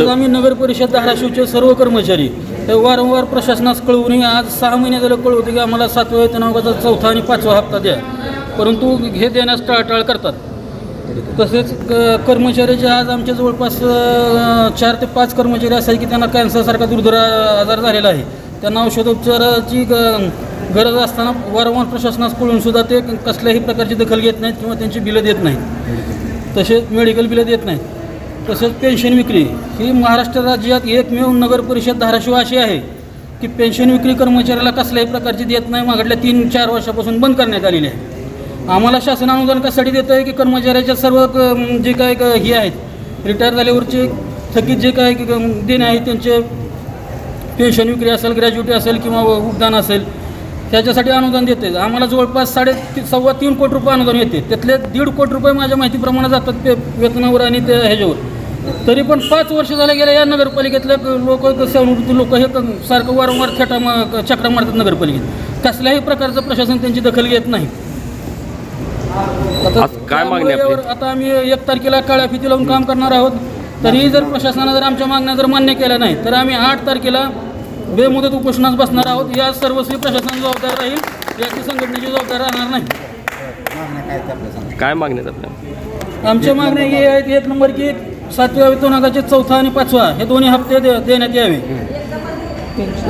आज आम्ही नगर परिषद धाराशिवचे सर्व कर्मचारी हे वारंवार प्रशासनास कळवूनही आज सहा महिने झालं कळवते की आम्हाला सातव्या वेतनांगाचा चौथा आणि पाचवा हप्ता द्या. परंतु हे देण्यास टाळटाळ करतात. तसेच क कर्मचाऱ्याचे आज आमच्या जवळपास चार ते पाच कर्मचारी असे की त्यांना कॅन्सरसारखा दुर्धर आजार झालेला आहे. त्यांना औषधोपचाराची ग- गरज असताना वारंवार प्रशासनास कळून सुद्धा ते कसल्याही प्रकारची दखल घेत नाहीत किंवा त्यांची बिलं देत नाहीत. तसेच मेडिकल बिलं देत नाहीत. तसेच पेन्शन विक्री ही महाराष्ट्र राज्यात एकमेव नगर परिषद धाराशिव अशी आहे की पेन्शन विक्री कर्मचाऱ्याला कसल्याही प्रकारची देत नाही मागडल्या तीन चार वर्षापासून बंद करण्यात आलेली आहे. आम्हाला शासन अनुदान कशासाठी देतं आहे की कर्मचाऱ्याच्या सर्व जे काय क- हे आहेत रिटायर झाल्यावरचे थकीत जे काय देणे आहेत त्यांचे पेन्शन विक्री असेल ग्रॅज्युटी असेल किंवा उपदान असेल त्याच्यासाठी अनुदान देते आम्हाला जवळपास साडे सव्वा तीन कोटी रुपये अनुदान येते. त्यातले दीड कोटी रुपये माझ्या माहितीप्रमाणे जातात ते वेतनावर आणि ते ह्याच्यावर. तरी पण पाच वर्ष झाले गेल्या या नगरपालिकेतले लोक सेवानिवृत्ती लोक हे क- सारखं वारंवार थेटा मा- चक्रा मारतात नगरपालिकेत. कसल्याही प्रकारचं प्रशासन त्यांची दखल घेत नाही. आता काय मागणी आता आम्ही एक तारखेला काळ्या फिती लावून काम करणार आहोत. तरीही जर प्रशासनानं जर आमच्या मागण्या जर मान्य केल्या नाही तर आम्ही आठ तारखेला बेमुदत उपोषणास बसणार आहोत. या सर्वस्वी प्रशासन जबाबदार राहील. याची संघटनेची जबाबदार राहणार नाही. काय मागण्यात आपल्या? आमच्या मागण्या हे आहेत एक नंबर की सातव्या वेतनागाचे चौथा आणि पाचवा हे दोन्ही हप्ते दे देण्यात यावे.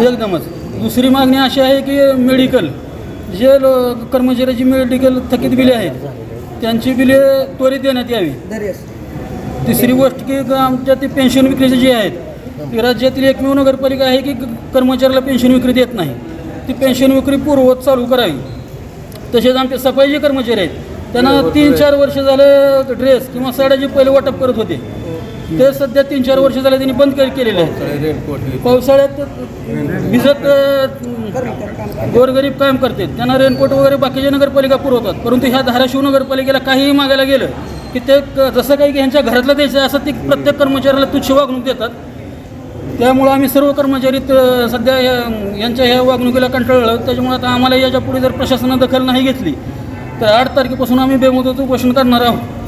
एकदमच. दुसरी मागणी अशी आहे की मेडिकल जे लो कर्मचाऱ्याची मेडिकल थकीत बिले आहेत त्यांची बिले त्वरित देण्यात यावी. तिसरी गोष्ट की आमच्या ते पेन्शन विक्रीचे जे आहेत ती राज्यातील एकमेव नगरपालिका आहे की कर्मचाऱ्याला पेन्शन विक्री देत नाही. ती पेन्शन विक्री पूर्ववत चालू करावी. तसेच आमचे सफाई जे कर्मचारी आहेत त्यांना तीन चार वर्ष झालं ड्रेस किंवा साड्या जे पहिले वाटप करत होते. ते सध्या तीन चार वर्ष झाले त्यांनी बंद केलेले आहे पावसाळ्यात भिजत गोरगरीब काम करते. त्यांना रेनकोट वगैरे बाकीच्या नगरपालिका पुरवतात. परंतु ह्या धाराशिव नगरपालिकेला काहीही मागायला गेलं की ते जसं काही की ह्यांच्या घरातलं द्यायचं आहे असं ते प्रत्येक कर्मचाऱ्याला तुच्छ वागणूक देतात. त्यामुळं आम्ही सर्व कर्मचारी सध्या या- यांच्या ह्या वागणुकीला कंटाळलो त्याच्यामुळे आता आम्हाला याच्यापुढे जर प्रशासनानं दखल नाही घेतली तर आठ तारखेपासून आम्ही बेमुदत उपोषण करणार आहोत.